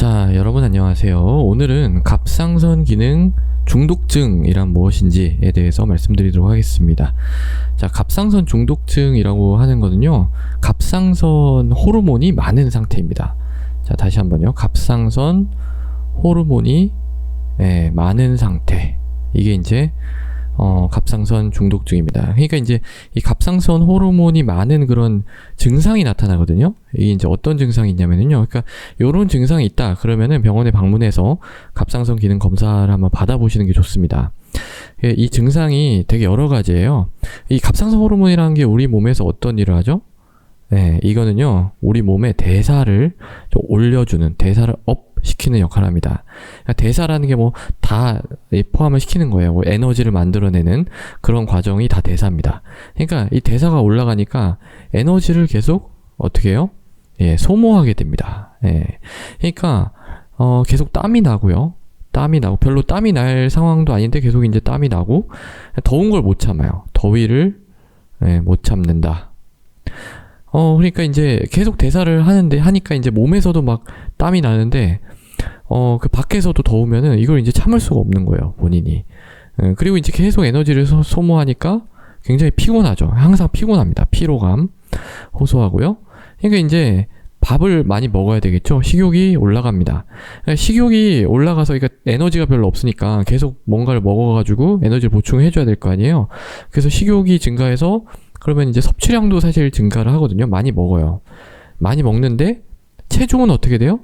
자, 여러분 안녕하세요. 오늘은 갑상선 기능 중독증이란 무엇인지에 대해서 말씀드리도록 하겠습니다. 자, 갑상선 중독증이라고 하는 거는요, 갑상선 호르몬이 많은 상태입니다. 자, 다시 한번요. 갑상선 호르몬이 예, 많은 상태. 이게 이제 어, 갑상선 중독증입니다. 그러니까 이제 이 갑상선 호르몬이 많은 그런 증상이 나타나거든요. 이게 이제 어떤 증상이 있냐면요. 그러니까 요런 증상이 있다. 그러면은 병원에 방문해서 갑상선 기능 검사를 한번 받아보시는 게 좋습니다. 예, 이 증상이 되게 여러 가지예요. 이 갑상선 호르몬이라는 게 우리 몸에서 어떤 일을 하죠? 네, 이거는요, 우리 몸의 대사를 좀 올려주는, 대사를 업 시키는 역할을 합니다. 그러니까 대사라는 게 뭐 다 포함을 시키는 거예요. 뭐 에너지를 만들어내는 그런 과정이 다 대사입니다. 그러니까 이 대사가 올라가니까 에너지를 계속 어떻게 해요? 예, 소모하게 됩니다. 예. 그러니까 어, 계속 땀이 나고요. 땀이 나고 별로 땀이 날 상황도 아닌데 계속 이제 땀이 나고 더운 걸 못 참아요. 더위를 예, 못 참는다. 어, 그러니까 이제 계속 대사를 하는데 하니까 이제 몸에서도 막 땀이 나는데 어, 그 밖에서도 더우면은 이걸 이제 참을 수가 없는 거예요, 본인이. 예, 그리고 이제 계속 에너지를 소, 소모하니까 굉장히 피곤하죠. 항상 피곤합니다. 피로감 호소하고요. 그러니까 이제 밥을 많이 먹어야 되겠죠. 식욕이 올라갑니다. 그러니까 식욕이 올라가서 그러니까 에너지가 별로 없으니까 계속 뭔가를 먹어가지고 에너지를 보충해줘야 될 거 아니에요. 그래서 식욕이 증가해서 그러면 이제 섭취량도 사실 증가를 하거든요. 많이 먹어요. 많이 먹는데 체중은 어떻게 돼요?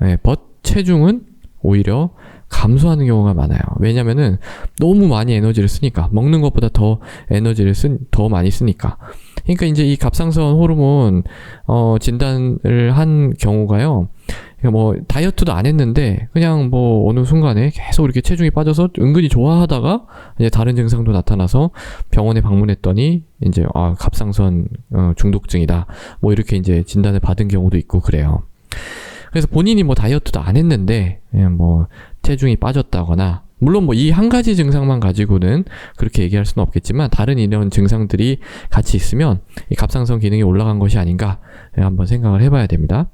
네, 벗 체중은 오히려 감소하는 경우가 많아요. 왜냐면은 너무 많이 에너지를 쓰니까 먹는 것보다 더 에너지를 쓴 더 많이 쓰니까. 그러니까 이제 이 갑상선 호르몬 어 진단을 한 경우가요. 그러니까 뭐 다이어트도 안 했는데 그냥 뭐 어느 순간에 계속 이렇게 체중이 빠져서 은근히 좋아하다가 이제 다른 증상도 나타나서 병원에 방문했더니 이제 아 갑상선 어, 중독증이다. 뭐 이렇게 이제 진단을 받은 경우도 있고 그래요. 그래서 본인이 뭐 다이어트도 안 했는데 그냥 뭐 체중이 빠졌다거나 물론 뭐 이 한 가지 증상만 가지고는 그렇게 얘기할 수는 없겠지만 다른 이런 증상들이 같이 있으면 이 갑상선 기능이 올라간 것이 아닌가 한번 생각을 해봐야 됩니다.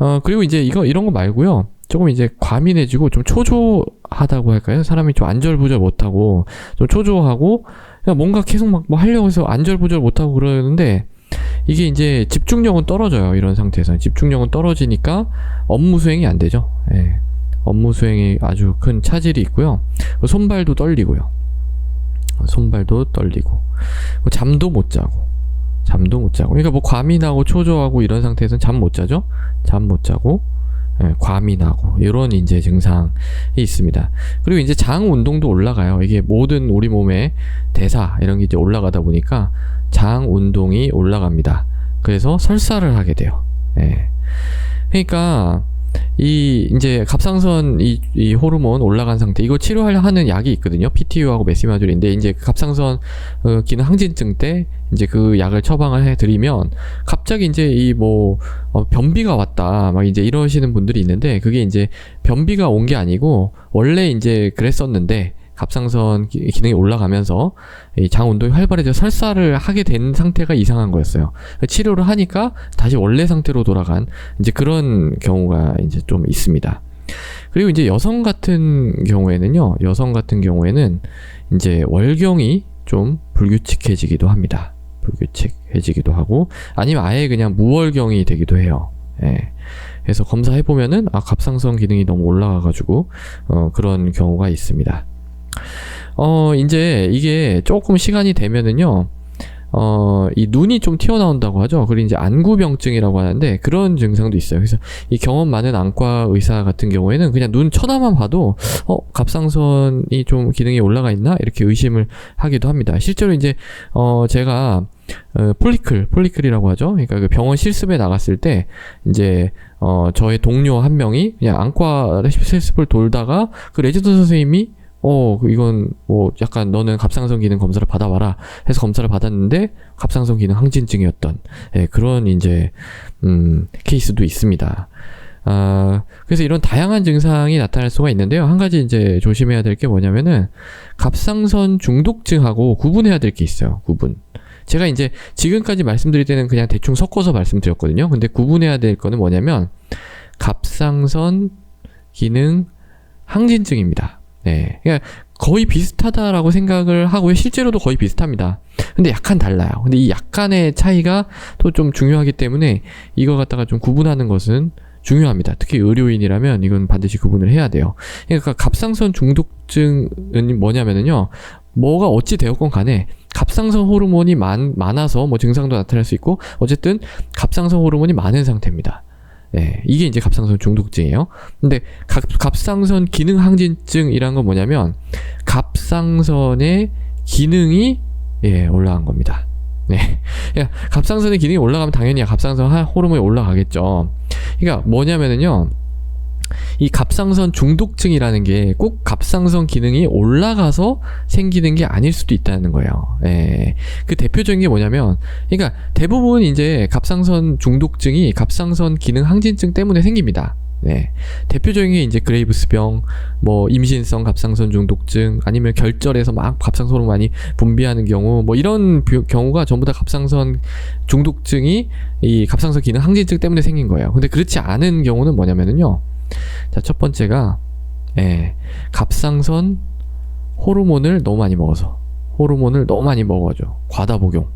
어 그리고 이제 이거 이런 거 말고요. 조금 이제 과민해지고 좀 초조하다고 할까요? 사람이 좀 안절부절 못하고 좀 초조하고 그냥 뭔가 계속 막 뭐 하려고 해서 안절부절 못하고 그러는데 이게 이제 집중력은 떨어져요. 이런 상태에서 집중력은 떨어지니까 업무 수행이 안 되죠. 예. 업무 수행에 아주 큰 차질이 있고요. 손발도 떨리고요. 손발도 떨리고 잠도 못 자고 잠도 못 자고 그러니까 뭐 과민하고 초조하고 이런 상태에서는 잠 못 자죠. 잠 못 자고 예, 과민하고 이런 이제 증상이 있습니다. 그리고 이제 장 운동도 올라가요. 이게 모든 우리 몸의 대사 이런 게 이제 올라가다 보니까 장 운동이 올라갑니다. 그래서 설사를 하게 돼요. 예. 그러니까 이 이제 갑상선 이, 이 호르몬 올라간 상태 이거 치료하는 약이 있거든요. PTU하고 메시마졸인데 이제 갑상선 어, 기능 항진증 때 이제 그 약을 처방을 해드리면 갑자기 이제 이뭐 어, 변비가 왔다 막 이제 이러시는 분들이 있는데 그게 이제 변비가 온 게 아니고 원래 이제 그랬었는데 갑상선 기능이 올라가면서 장 운동이 활발해져 설사를 하게 된 상태가 이상한 거였어요. 치료를 하니까 다시 원래 상태로 돌아간 이제 그런 경우가 이제 좀 있습니다. 그리고 이제 여성 같은 경우에는요, 여성 같은 경우에는 이제 월경이 좀 불규칙해지기도 합니다. 불규칙해지기도 하고, 아니면 아예 그냥 무월경이 되기도 해요. 예. 그래서 검사해보면은, 아, 갑상선 기능이 너무 올라가가지고, 어, 그런 경우가 있습니다. 어, 이제 이게 조금 시간이 되면은요, 어, 이 눈이 좀 튀어나온다고 하죠. 그리고 이제 안구병증이라고 하는데 그런 증상도 있어요. 그래서 이 경험 많은 안과 의사 같은 경우에는 그냥 눈 천하만 봐도 어, 갑상선이 좀 기능이 올라가 있나? 이렇게 의심을 하기도 합니다. 실제로 이제 어, 제가 어, 폴리클, 폴리클이라고 하죠. 그러니까 그 병원 실습에 나갔을 때 이제 어, 저의 동료 한 명이 그냥 안과 실습을 돌다가 그 레지던트 선생님이 어, 그 이건 뭐 약간 너는 갑상선 기능 검사를 받아봐라 해서 검사를 받았는데 갑상선 기능 항진증이었던 예, 그런 이제 음, 케이스도 있습니다. 아, 그래서 이런 다양한 증상이 나타날 수가 있는데요. 한 가지 이제 조심해야 될 게 뭐냐면은 갑상선 중독증하고 구분해야 될 게 있어요. 구분. 제가 이제 지금까지 말씀드릴 때는 그냥 대충 섞어서 말씀드렸거든요. 근데 구분해야 될 거는 뭐냐면 갑상선 기능 항진증입니다. 네. 그러니까 거의 비슷하다라고 생각을 하고요. 실제로도 거의 비슷합니다. 근데 약간 달라요. 근데 이 약간의 차이가 또 좀 중요하기 때문에 이거 갖다가 좀 구분하는 것은 중요합니다. 특히 의료인이라면 이건 반드시 구분을 해야 돼요. 그러니까 갑상선 중독증은 뭐냐면은요. 뭐가 어찌 되었건 간에 갑상선 호르몬이 많, 많아서 뭐 증상도 나타날 수 있고 어쨌든 갑상선 호르몬이 많은 상태입니다. 네, 이게 이제 갑상선 중독증이에요. 근데 갑, 갑상선 기능 항진증이란 건 뭐냐면 갑상선의 기능이 예, 올라간 겁니다. 네. 야, 갑상선의 기능이 올라가면 당연히 갑상선 하- 호르몬이 올라가겠죠. 그러니까 뭐냐면은요. 이 갑상선 중독증이라는 게 꼭 갑상선 기능이 올라가서 생기는 게 아닐 수도 있다는 거예요. 예. 그 대표적인 게 뭐냐면, 그러니까 대부분 이제 갑상선 중독증이 갑상선 기능 항진증 때문에 생깁니다. 네. 대표적인 게 이제 그레이브스병, 뭐 임신성 갑상선 중독증, 아니면 결절에서 막 갑상선 호르몬 많이 분비하는 경우, 뭐 이런 비- 경우가 전부 다 갑상선 중독증이 이 갑상선 기능 항진증 때문에 생긴 거예요. 근데 그렇지 않은 경우는 뭐냐면은요. 자, 첫 번째가 예, 갑상선 호르몬을 너무 많이 먹어서 호르몬을 너무 많이 먹어줘 과다 복용.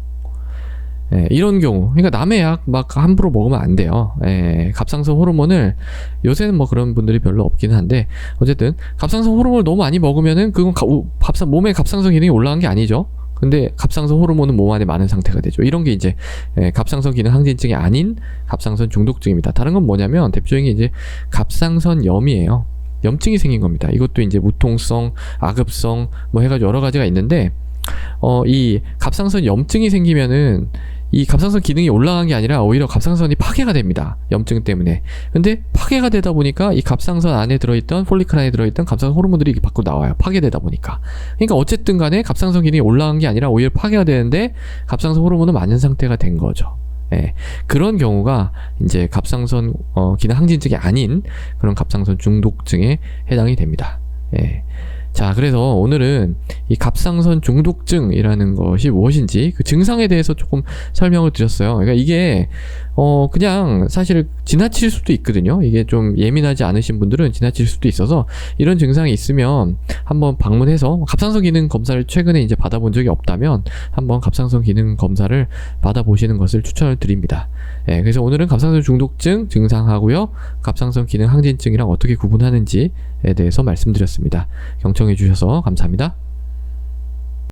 예, 이런 경우 그러니까 남의 약 막 함부로 먹으면 안 돼요. 예, 갑상선 호르몬을 요새는 뭐 그런 분들이 별로 없기는 한데 어쨌든 갑상선 호르몬을 너무 많이 먹으면은 그건 가, 우- 갑상, 몸에 갑상선 기능이 올라간 게 아니죠 근데 갑상선 호르몬은 몸 안에 많은 상태가 되죠. 이런 게 이제 예, 갑상선 기능 항진증이 아닌 갑상선 중독증입니다. 다른 건 뭐냐면 대표적인 게 이제 갑상선 염이에요. 염증이 생긴 겁니다. 이것도 이제 무통성, 악읍성 뭐 해가지고 여러 가지가 있는데 어 이 갑상선 염증이 생기면은 이 갑상선 기능이 올라간 게 아니라 오히려 갑상선이 파괴가 됩니다. 염증 때문에. 근데 파괴가 되다 보니까 이 갑상선 안에 들어있던 폴리클 안에 들어있던 갑상선 호르몬들이 밖으로 나와요. 파괴되다 보니까. 그러니까 어쨌든 간에 갑상선 기능이 올라간 게 아니라 오히려 파괴가 되는데 갑상선 호르몬은 많은 상태가 된 거죠. 예. 그런 경우가 이제 갑상선 어, 기능 항진증이 아닌 그런 갑상선 중독증에 해당이 됩니다. 예. 자, 그래서 오늘은 이 갑상선 중독증이라는 것이 무엇인지 그 증상에 대해서 조금 설명을 드렸어요. 그러니까 이게 어 그냥 사실 지나칠 수도 있거든요. 이게 좀 예민하지 않으신 분들은 지나칠 수도 있어서 이런 증상이 있으면 한번 방문해서 갑상선 기능 검사를 최근에 이제 받아본 적이 없다면 한번 갑상선 기능 검사를 받아보시는 것을 추천을 드립니다. 예, 그래서 오늘은 갑상선 중독증 증상하고요. 갑상선 기능 항진증이랑 어떻게 구분하는지에 대해서 말씀드렸습니다. 경 청해 주셔서 감사합니다.